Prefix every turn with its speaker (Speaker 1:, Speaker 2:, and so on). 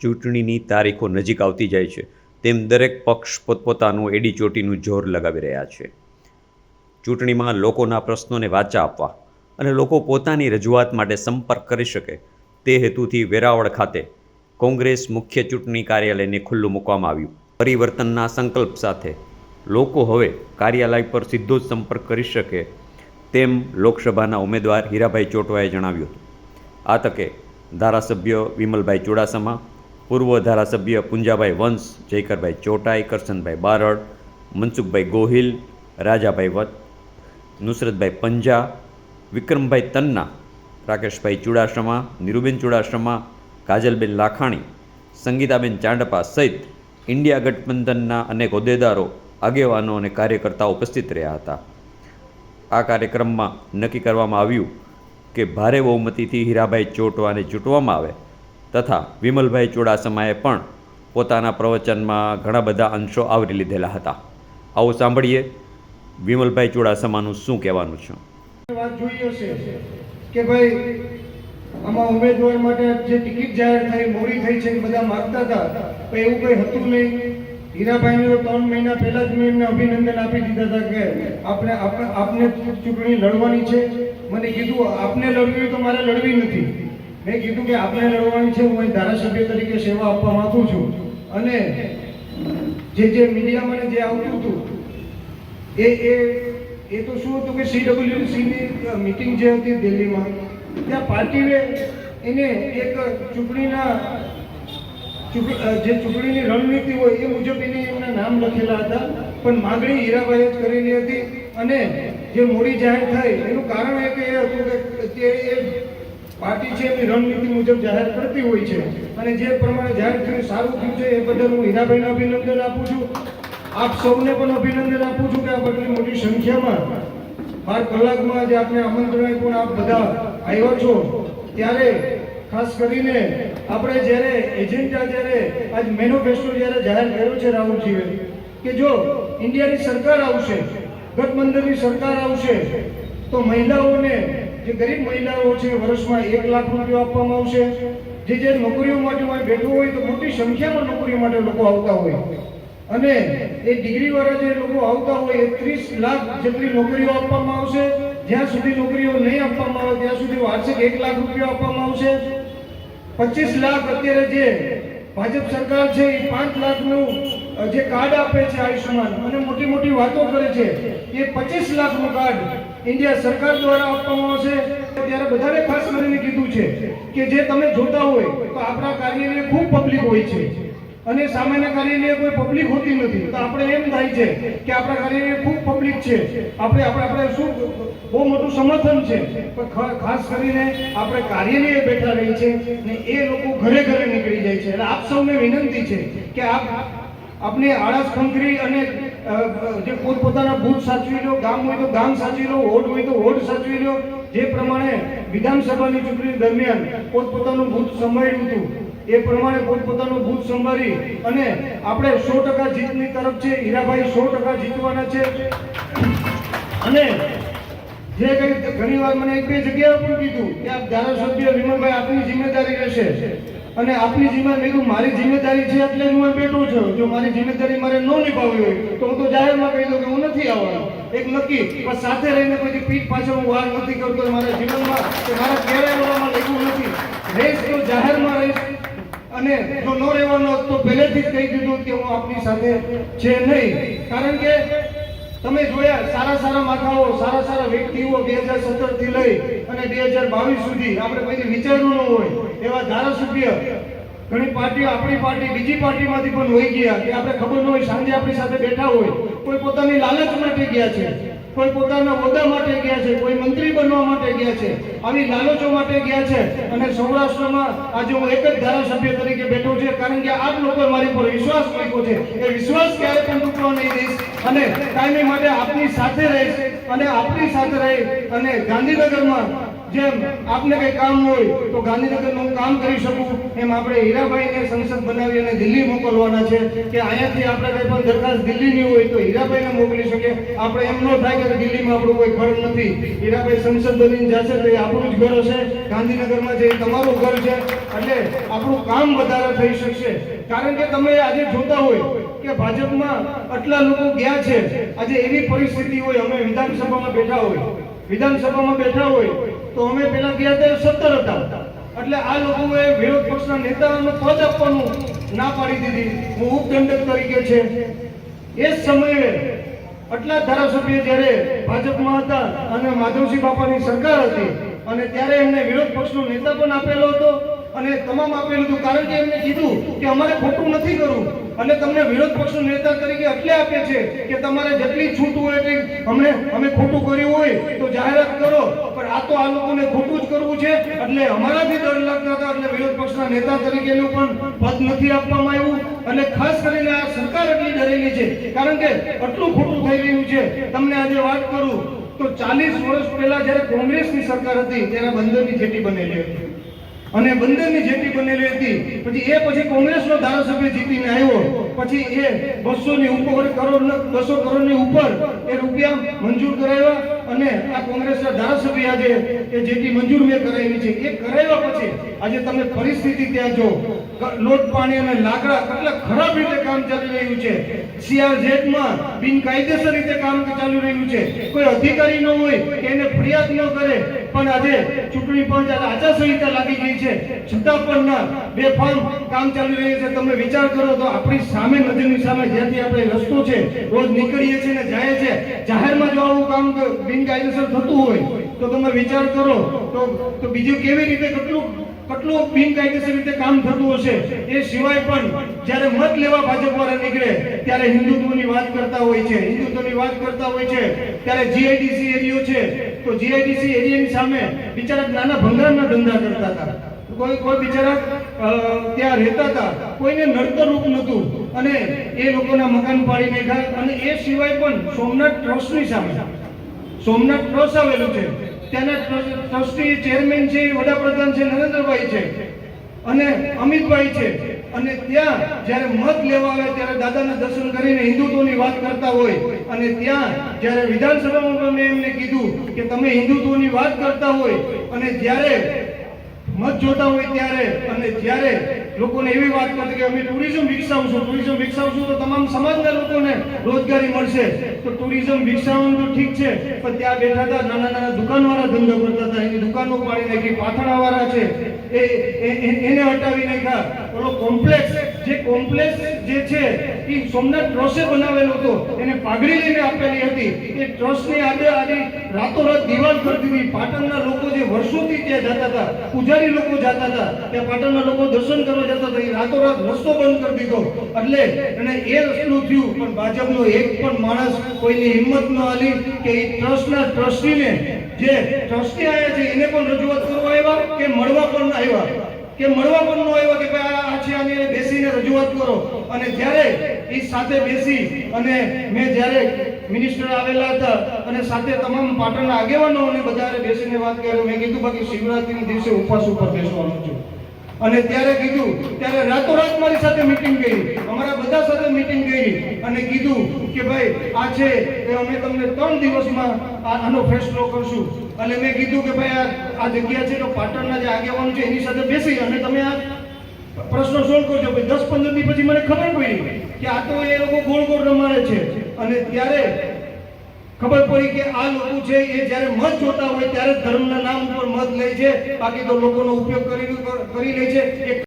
Speaker 1: ચૂંટણીની તારીખો નજીક આવતી જાય છે. તેમ દરેક પક્ષ પોતપોતાનું એડી ચોટીનું જોર લગાવી રહ્યા છે. ચૂંટણીમાં લોકોના પ્રશ્નોને વાચા આપવા અને લોકો પોતાની રજૂઆત માટે સંપર્ક કરી શકે તે હેતુથી વેરાવળ ખાતે કોંગ્રેસ મુખ્ય ચૂંટણી કાર્યાલયને ખુલ્લું મૂકવામાં આવ્યું. પરિવર્તનના સંકલ્પ સાથે લોકો હવે કાર્યાલય પર સીધો જ સંપર્ક કરી શકે તેમ લોકસભાના ઉમેદવાર હીરાભાઈ ચોટવાએ જણાવ્યું હતું. આ તકે ધારાસભ્ય વિમલભાઈ ચુડાસમા પૂર્વ ધારાસભ્ય પુંજાભાઈ વંશ, જયકરભાઈ ચોટાઈ, કરશનભાઈ બારડ, મનસુખભાઈ ગોહિલ, રાજાભાઈ વત, નુસરતભાઈ પંજા, વિક્રમભાઈ તન્ના, રાકેશભાઈ ચુડાસમા, નિરુબેન ચુડાસમા, કાજલબેન લાખાણી, સંગીતાબેન ચાંડપા સહિત ઇન્ડિયા ગઠબંધનના અનેક હોદ્દેદારો, આગેવાનો અને કાર્યકર્તાઓ ઉપસ્થિત રહ્યા હતા. આ કાર્યક્રમમાં નક્કી કરવામાં આવ્યું કે ભારે બહુમતીથી હીરાભાઈ ચોટવાને ચૂંટવામાં આવે તથા વિમલભાઈ ચુડાસમાએ પણ પોતાના પ્રવચનમાં ઘણા બધા અંશો આવરી લીધેલા હતા. આવો સાંભળીએ વિમલભાઈ ચુડાસમાનું શું કહેવાનું છે?
Speaker 2: વાત જોઈએ છે કે ભાઈ, આમાં ઉમેદવાર માટે જે ટિકિટ જાહેર થઈ, મોડી થઈ છે એ બધા માગતા હતા. પણ એવું કંઈ હતું નહીં. હીરાભાઈને ત્રણ મહિના પહેલા જ મેં એમને અભિનંદન આપી દીધા હતા કે આપણે આપને ચૂંટણી લડવાની છે. મને કીધું, આપને લડવી તો મારે લડવી નથી. મેં કીધું કે આપણે લડવાની છે, હું ધારાસભ્ય તરીકે સેવા આપવા માંગુ છું. અને જે જે મીડિયામાં જે આવતું હતું, એ એ એ તો શું હતું કે સીડબ્લ્યુસીની મીટિંગ જે હતી દિલ્હીમાં, ત્યાં પાર્ટીએ એને એક ચૂંટણીના, ચૂંટ- જે ચૂંટણીની રણનીતિ હોય એ મુજબ એને એમના નામ લખેલા હતા. પણ માંગણી હીરાભાઈએ જ કરેલી હતી અને જે મોડી જાહેર થઈ, એનું કારણ એ કે એ હતું કે તે એ પાર્ટી છે એની રણનીતિ મુજબ જાહેર કરતી હોય છે. અને જે પ્રમાણે જાહેર થયું સારું થયું છે, એ બદલ હું હીરાભાઈને અભિનંદન આપું છું. આપ સૌને પણ અભિનંદન આપું છું કે આ બધી મોટી સંખ્યામાં બાર કલાકમાં જે આપણે આમંત્રણ આપ્યું આપ બધા આવ્યા છો. ત્યારે ખાસ કરીને આપણે જ્યારે એજન્ડા જ્યારે આજ મેનિફેસ્ટો જ્યારે જાહેર કર્યો છે રાહુલજીએ, કે જો ઇન્ડિયાની સરકાર આવશે, ગઠબંધનની સરકાર આવશે, તો મહિલાઓને જે ગરીબ મહિલાઓ છે, વર્ષમાં એક લાખ રૂપિયા આપવામાં આવશે. જે જે નોકરીઓ માટે બેઠું હોય તો મોટી સંખ્યામાં નોકરીઓ માટે લોકો આવતા હોય. અને એ ડિગ્રી વાળા જે લોકો આવતા હોય એ ત્રીસ લાખ જેટલી નોકરીઓ આપવામાં આવશે. જ્યાં સુધી નોકરીઓ નહીં આપવામાં આવે, ત્યાં સુધી વાર્ષિક એક લાખ રૂપિયા આપવામાં આવશે. પચીસ લાખ અત્યારે જે ભાજપ સરકાર છે, એ પાંચ લાખનું જે કાર્ડ આપે છે આયુષ્યમાન, અને મોટી મોટી વાતો કરે છે, એ પચીસ લાખનું કાર્ડ ઇન્ડિયા સરકાર દ્વારા આપવામાં આવશે. ત્યારે બધાને ખાસ કરીને કીધું છે કે જે તમે જોતા હોય તો આપણા કાર્યાલય ખૂબ પબ્લિક હોય છે. અને સામાન્ય કાર્યાલય કોઈ પબ્લિક હોતી નથી. તો આપણે એમ થાય છે કે આપણા કાર્યાલય ખૂબ પબ્લિક છે. આપણે આપણે આપણે શું બહુ મોટું સમર્થન છે? પણ ખાસ કરીને આપણે કાર્યાલય બેઠા રહી છે ને એ લોકો ઘરે ઘરે નીકળી જાય છે. એટલે આપ સૌને વિનંતી છે કે આપ આપની આળસ ખંખરી અને જે પોતપોતાના બુથ સાચવી લો ગામ હોય તો ગામ સાચવી લો વોર્ડ હોય તો વોર્ડ સાચવી લો જે પ્રમાણે વિધાનસભાની ચૂંટણી દરમિયાન પોતપોતાનું બુથ સંભાળ્યું હતું, એ પ્રમાણે પોતપોતાનું બુથ સંભાળી અને આપણે સો ટકા જીતની તરફ છે, હીરાભાઈ સો ટકા જીતવાના છે. અને જે કઈ ઘણી વાર મને એક બે જગ્યાએ પણ કીધું કે આપ ધારાસભ્ય વિમલભાઈ આપની જિમ્મેદારી રહેશે. અને આપની જિમ્મેદારી મેં મારી જિમ્મેદારી છે એટલે હું બેઠો છું. જો મારી જિમ્મેદારી મારે ન નિભાવવી હોય, તો હું તો જાહેરમાં કહી દઉં કે હું નથી આવવાનો. એક નક્કી પણ સાથે રહીને કોઈ પીઠ પાછળ હું વાર નથી કરતો મારા જીવનમાં કે મારા કહેવાય બોલવામાં લખ્યું નથી. રહીશ તો જાહેરમાં રહીશ અને જો ન રહેવાનો તો પહેલેથી જ કહી દીધું કે હું આપની સાથે છે નહીં. કારણ કે તમે જોયા, સારા સારા માથાઓ, સારા સારા વ્યક્તિઓ બે હજાર સત્તરથી લઈ અને બે હજાર બાવીસ સુધી. આપણે પછી વિચારવું ન હોય. એવા ધારાસભ્ય ઘણી પાર્ટી આપણી પાર્ટી બીજી પાર્ટીમાંથી પણ હોઈ ગયા કે આપણે ખબર ન હોય સાંજે આપણી સાથે બેઠા હોય, કોઈ પોતાની લાલચ માટે ગયા છે, કોઈ પોતાના હોદ્દા માટે ગયા છે, કોઈ મંત્રી બનવા માટે ગયા છે, આવી લાલચો માટે ગયા છે. અને સૌરાષ્ટ્રમાં આજે હું એક જ ધારાસભ્ય તરીકે બેઠો છે, કારણ કે આપ લોકો મારી પર વિશ્વાસ મૂક્યો છે. એ વિશ્વાસ ક્યારે પણ તૂટવા નહીં દઈશ. અને કાયમી માટે આપની સાથે રહીશ અને આપની સાથે રહી અને ગાંધીનગરમાં જેમ આપને કઈ કામ હોય તો ગાંધીનગરનું કામ કરી શકું એમ આપણે હીરાભાઈને સંસદ બનાવી અને દિલ્હી મોકલવાના છે કે અહીંયાથી આપણે કઈ પણ દરખાસ્ત દિલ્હીની હોય તો હીરાભાઈને મોકલી શકીએ. આપણે એમ ન થાય કે દિલ્હીમાં આપણું કોઈ ઘર નથી. હીરાભાઈ સંસદ બનીને જશે તો એ આપણું જ ઘર હશે. ગાંધીનગરમાં જે તમારું ઘર છે, એટલે આપણું કામ વધારે થઈ શકશે. કારણ કે તમે આજે જોતા હોય કે ભાજપમાં આટલા લોકો ગયા છે. આજે એવી પરિસ્થિતિ હોય, અમે વિધાનસભામાં બેઠા હોય. વિધાનસભામાં બેઠા હોય તો અમે પેલા ગયા હતા સત્તર હતા. એટલે આ લોકોએ વિરોધ પક્ષના નેતાઓને પદ આપવાનું ના પાડી દીધી. હું ઉપદંડક તરીકે છે. એ સમયે આટલા ધારાસભ્ય જ્યારે ભાજપમાં હતા અને માધવસિંહ બાપાની સરકાર હતી અને ત્યારે એમને વિરોધ પક્ષનો નેતા પણ આપેલો હતો અને તમામ આપેલું હતું. કારણ કે એમને કીધું કે અમારે ખોટું નથી કરવું. અને તમને વિરોધ પક્ષનો નેતા તરીકે એટલે આપે છે કે તમારે જેટલી છૂટ હોય એટલી અમને, અમે ખોટું કર્યું હોય તો જાહેરાત કરો. આ તો આ લોકોને ખોટું જ કરવું છે. એટલે અમારાથી દંડ લાગતા હતા. એટલે વિરોધ પક્ષના નેતા તરીકેનું પણ પદ નથી આપવામાં આવ્યું. અને ખાસ કરીને આ સરકાર એટલી ડરેલી છે. કારણ કે આટલું ખોટું થઈ રહ્યું છે. તમને આજે વાત કરું તો ચાલીસ વર્ષ પહેલા જ્યારે કોંગ્રેસની સરકાર હતી, ત્યારે બંદરની જેટી બનેલી હતી. અને બંદરની જેટી બનેલી હતી. પછી એ પછી કોંગ્રેસનો ધારાસભ્ય જીતીને આવ્યો. પછી એ બસો ની ઉપર કરોડ બસો કરોડની ઉપર એ રૂપિયા મંજૂર કરાવ્યા. અને આ કોંગ્રેસના ધારાસભ્ય આજે એ જેટી મંજૂર મેં કરાવી છે, એ કરાવ્યા પછી આજે તમે પરિસ્થિતિ ત્યાં જો લોટ પાણી અને લાકડા કેટલા ખરાબ રીતે કામ ચાલી રહ્યું છે. CRZ માં બિનકાયદેસર રીતે કામ ચાલી રહ્યું છે. કોઈ અધિકારી ન હોય એને ફરિયાદ ન કરે, પણ આજે ચૂંટણી પંચ આચારસંહિતા લાગી ગઈ છે. છતાં પણ ના બેફામ કામ ચાલી રહ્યું છે. તમે વિચાર કરો તો આપણી સામે નદીની સામે જ્યાંથી આપણે રસ્તો છે, રોજ નીકળીએ છીએ ને જાય છે. જાહેરમાં જો આવું કામ બિનકાયદેસર થતું હોય તો તમે વિચાર કરો તો તો બીજું કેવી રીતે કેટલું કેટલું બિનકાયદેસર રીતે કામ થતું હશે? એ સિવાય પણ જ્યારે મત લેવા ભાજપ વાળા નીકળે, ત્યારે હિન્દુત્વની વાત કરતા હોય છે. હિન્દુત્વની વાત કરતા હોય છે. ત્યારે જીઆઈડીસી એરિયો છે. તો જીઆઈડીસી એરિયાની સામે બિચારા નાના ભંગારના ધંધા કરતા હતા. કોઈ કોઈ બિચારા ત્યાં રહેતા હતા. કોઈને નડતર રૂપ નહોતું. અને એ લોકોના મકાન પાડી નાખ્યા. અને એ સિવાય પણ સોમનાથ ટ્રસ્ટની સામે સોમનાથ ટ્રસ્ટ આવેલું છે તેના ટ્રસ્ટી ચેરમેન છે, વડાપ્રધાન છે, નરેન્દ્રભાઈ છે અને અમિતભાઈ છે. અને ત્યાં જ્યારે મત લેવા આવે ત્યારે દાદાના દર્શન કરીને હિન્દુત્વની વાત કરતા હોય અને ત્યાં જ્યારે વિધાનસભામાં એમને કીધું કે તમે હિન્દુત્વની વાત કરતા હોય અને જ્યારે મત જોતા હોય ત્યારે અને જ્યારે લોકોને એવી વાત કરતી કે અમે ટુરિઝમ વિકસાવશું ટુરિઝમ વિકસાવશું તો તમામ સમાજના લોકોને રોજગારી મળશે. તો ટુરિઝમ વિકસાવવાનું તો ઠીક છે, પણ ત્યાં બેઠા હતા નાના નાના દુકાનવાળા ધંધો કરતા હતા. એની દુકાનો પાડી નાખી પાથરણાવાળા છે. એ- એને હટાવી નાખ્યા. ઓલો કોમ્પ્લેક્સ, જે કોમ્પ્લેક્સ જે છે સોમનાથ ટ્રસ્ટે બનાવેલો હતો. એને પાઘડી લઈને આપેલી હતી. એ ટ્રસ્ટની આજે આજે રાતોરાત દિવાલ કરી દીધી પાટણના લોકો જે વર્ષોથી ત્યાં જતા હતા, પૂજારી લોકો જતા હતા, ત્યાં પાટણના લોકો દર્શન કરવા જતા હતા. એ રાતોરાત રસ્તો બંધ કરી દીધો. એટલે અને એ રસ્તું થયું, પણ ભાજપનો એક પણ માણસ કોઈની હિંમત ન હાલી કે એ ટ્રસ્ટના ટ્રસ્ટીને જે ટ્રસ્ટી આવ્યા છે, એને પણ રજૂઆત કરવા આવ્યા કે મળવા પણ આવ્યા? કે મળવા પણ ન આવ્યા કે ભાઈ આ છે, આની બેસીને રજૂઆત કરો? અને જ્યારે એ સાથે બેસી અને મેં જ્યારે મિનિસ્ટર આવેલા હતા અને સાથે તમામ પાટણના આગેવાનો અને બધા બેસીને વાત કરી મેં કીધું, બાકી શિવરાત્રીના દિવસે ઉપવાસ ઉપર બેસવાનું છું. અને ત્યારે કીધું, ત્યારે રાતોરાત મારી સાથે મીટિંગ કરી. અમારા બધા સાથે મીટિંગ કરી અને કીધું કે, ભાઈ, આ છે એ અમે તમને ત્રણ દિવસમાં આ- આનો ફેસલો કરશું. અને મેં કીધું કે, ભાઈ, આ જગ્યા છે તો પાટણના જે આગેવાનો છે એની સાથે બેસી અને તમે આ પ્રશ્નો સોલ્વ કરજો. ભાઈ દસ પંદર દી પછી મને ખબર પડી કે આ તો એ લોકો ગોળ ગોળ રમાડે છે. અને ત્યારે ખબર પડી કે આ લોકો છે એ જ્યારે મત જોતા હોય ત્યારે ધર્મના નામ ઉપર મત લે છે. બાકી તો લોકોનો ઉપયોગ કરી લે છે.